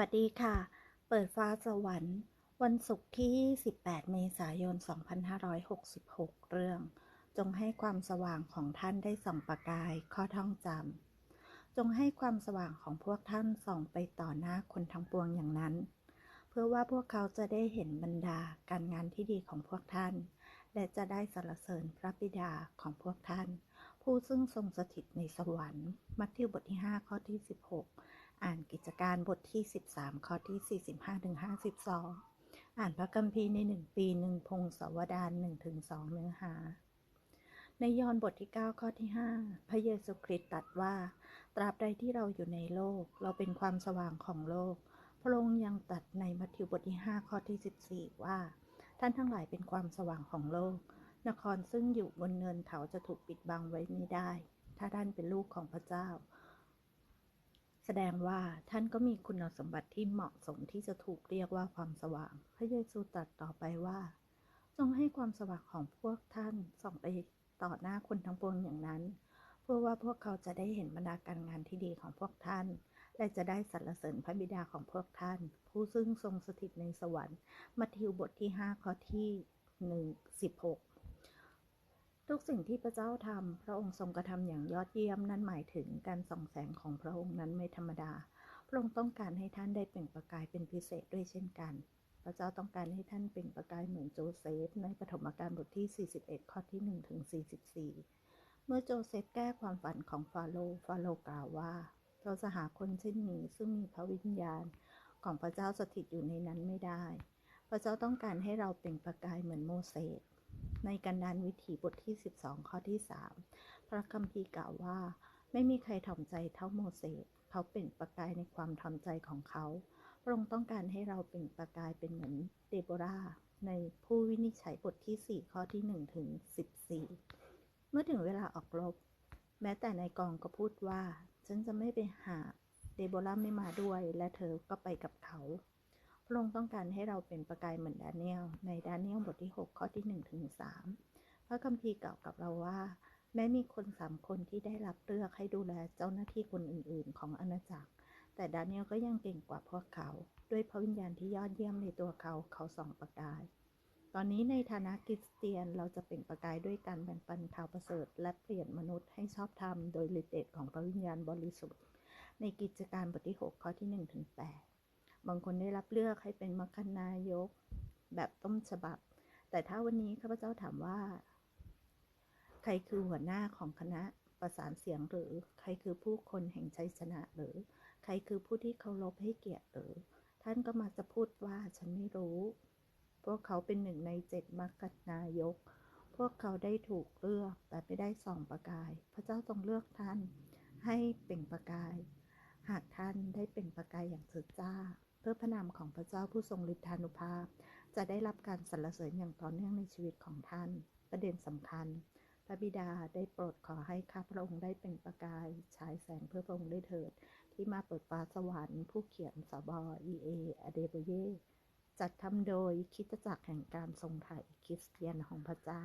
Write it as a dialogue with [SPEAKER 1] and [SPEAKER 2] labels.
[SPEAKER 1] สวัสดีค่ะ เปิดฟ้าสวรรค์ วันศุกร์ที่28เมษายน 2566 เรื่อง จงให้ความสว่างของท่านได้ส่องประกาย ข้อท่องจำ จงให้ความสว่างของพวกท่านส่องไปต่อหน้าคนทั้งปวงอย่างนั้น เพื่อว่าพวกเขาจะได้เห็นบรรดาการงานที่ดีของพวกท่าน และจะได้สรรเสริญพระบิดาของพวกท่าน ผู้ซึ่งทรงสถิตในสวรรค์ มัทธิวบทที่ 5 ข้อที่ 16 อ่านกิจการบทที่ 13 ข้อที่ 45ถึง52 อ่านพระคัมภีร์ใน1ปี1พงศาวดาร1ถึง2เนื้อหา ในยอห์นบทที่ 9 ข้อที่ 5 พระเยซูคริสต์ตรัสว่า ตราบใดที่เราอยู่ในโลก เราเป็นความสว่างของโลก พระองค์ยังตรัสในมัทธิวบทที่ 5 ข้อที่ 14 ว่า ท่านทั้งหลายเป็นความสว่างของโลก นครซึ่งอยู่บนเนินเขาจะถูกปิดบังไว้ไม่ได้ ถ้าท่านเป็นลูกของพระเจ้า แสดงว่าท่านก็มีคุณสมบัติที่เหมาะสมที่จะถูกเรียกว่าความสว่าง พระเยซูตรัสต่อไปว่า จงให้ความสว่างของพวกท่านส่องไปต่อหน้าคนทั้งปวงอย่างนั้น เพื่อว่าพวกเขาจะได้เห็นบรรดาการงานที่ดีของพวกท่าน และจะได้สรรเสริญพระบิดาของพวกท่าน ผู้ซึ่งทรงสถิตในสวรรค์ มัทธิวบทที่5ข้อที่1 16 ทุกสิ่งที่พระเจ้าทำพระองค์ทรงกระทำอย่างยอดเยี่ยมนั่นหมายถึงการส่องแสงของพระองค์นั้นไม่ธรรมดา พระองค์ต้องการให้ท่านได้เปล่งประกายเป็นพิเศษด้วยเช่นกัน พระเจ้าต้องการให้ท่านเปล่งประกายเหมือนโจเซฟในปฐมกาลบทที่ 41 ข้อที่1ถึง44 เมื่อโจเซฟแก้ความฝันของฟาโรห์ฟาโรห์กล่าวว่าเราจะหาคนเช่นนี้ซึ่งมีพระวิญญาณของพระเจ้าสถิตอยู่ในนั้นไม่ได้ พระเจ้าต้องการให้เราเปล่งประกายเหมือนโมเสส ในกันดานวิถีบทที่ 12 ข้อที่ 3 พระคัมภีร์กล่าวว่า ไม่มีใครถ่อมใจเท่าโมเสสเขาเป็นประกายในความถ่อมใจของเขา พระองค์ต้องการให้เราเป็นประกายเป็นเหมือนเดโบราในผู้วินิจฉัยบทที่ 4 ข้อที่ 1 ถึง 14 เมื่อถึงเวลาออกรบ แม้แต่ในกองก็พูดว่า ฉันจะไม่ไปหา เดโบราไม่มาด้วย และเธอก็ไปกับเขา พระองค์ต้องการให้เราเป็นประกายเหมือนดาเนียลในดาเนียลบทที่ 6 ข้อที่1ถึง3พระคัมภีร์กล่าวกับเราว่า แม้มีคนสามคนที่ได้รับเลือกให้ดูแลเจ้าหน้าที่คนอื่น ๆ ของอาณาจักร แต่ดาเนียลก็ยังเก่งกว่าพวกเขา ด้วยพระวิญญาณที่ยอดเยี่ยมในตัวเขาเขาส่องประกาย ตอนนี้ในฐานะคริสเตียนเราจะเป็นประกายด้วยการแบ่งปันข่าวประเสริฐ และเปลี่ยนมนุษย์ให้ชอบธรรมโดยฤทธิ์เดชของพระวิญญาณบริสุทธิ์ ในกิจการบทที่ 6 ข้อที่1ถึง8 บางคนได้รับเลือกให้เป็นมรคนายกแบบต้นฉบับ แต่ถ้าวันนี้ข้าพเจ้าถามว่า ใครคือหัวหน้าของคณะประสานเสียงหรือ ใครคือผู้คนแห่งชัยชนะหรือ ใครคือผู้ที่เคารพให้เกียรติหรือ ท่านก็มาจะพูดว่าฉันไม่รู้ พวกเขาเป็นหนึ่งในเจ็ดมรคนายก พวกเขาได้ถูกเลือกแต่ไม่ได้ส่องประกาย พระเจ้าทรงเลือกท่านให้เป็นประกาย หากท่านได้เป็นประกายอย่างสุดจ้า เพื่อพระนามของพระเจ้าผู้ทรงฤทธานุภาพ จะได้รับการสรรเสริญอย่างต่อเนื่องในชีวิตของท่าน ประเด็นสำคัญ พระบิดาได้โปรดขอให้ข้าพระองค์ได้เป็นประกายฉายแสงเพื่อพระองค์ได้เถิด ที่มาเปิดฟ้าสวรรค์ผู้เขียนสบอเออเดโบเยจัดทำโดยคิดจักรแห่งการทรงไถ่คริสเตียนของพระเจ้า